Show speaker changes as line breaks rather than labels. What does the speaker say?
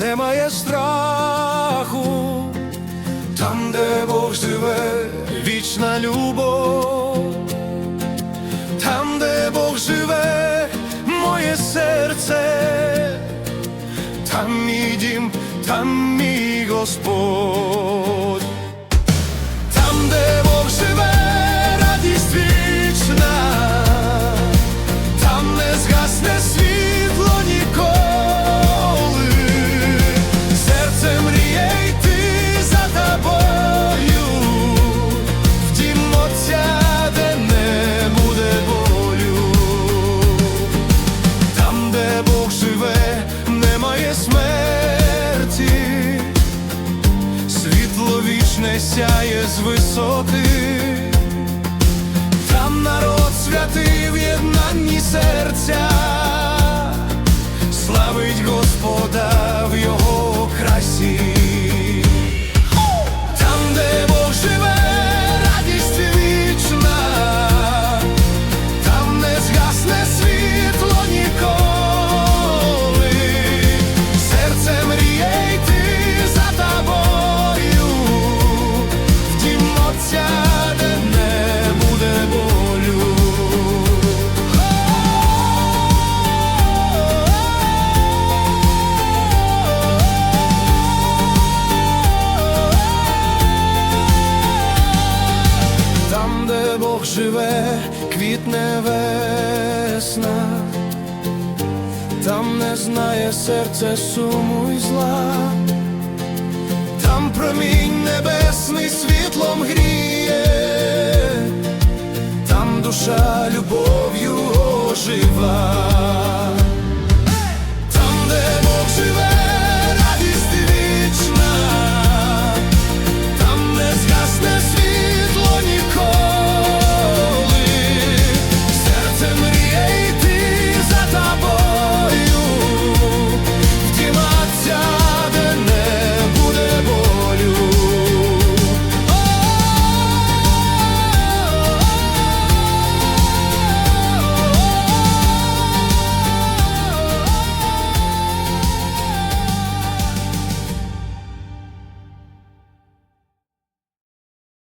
немає страху, там, де Бог живе, вічна любов, там, де Бог живе, моє серце, там мій дім, там мій Господь. Сяє з висоти. Там народ святий в єднанні серця, славить Господа в його квітне весна, там не знає серце суму й зла, там промінь небесний світлом гріє, там душа любов'ю ожива.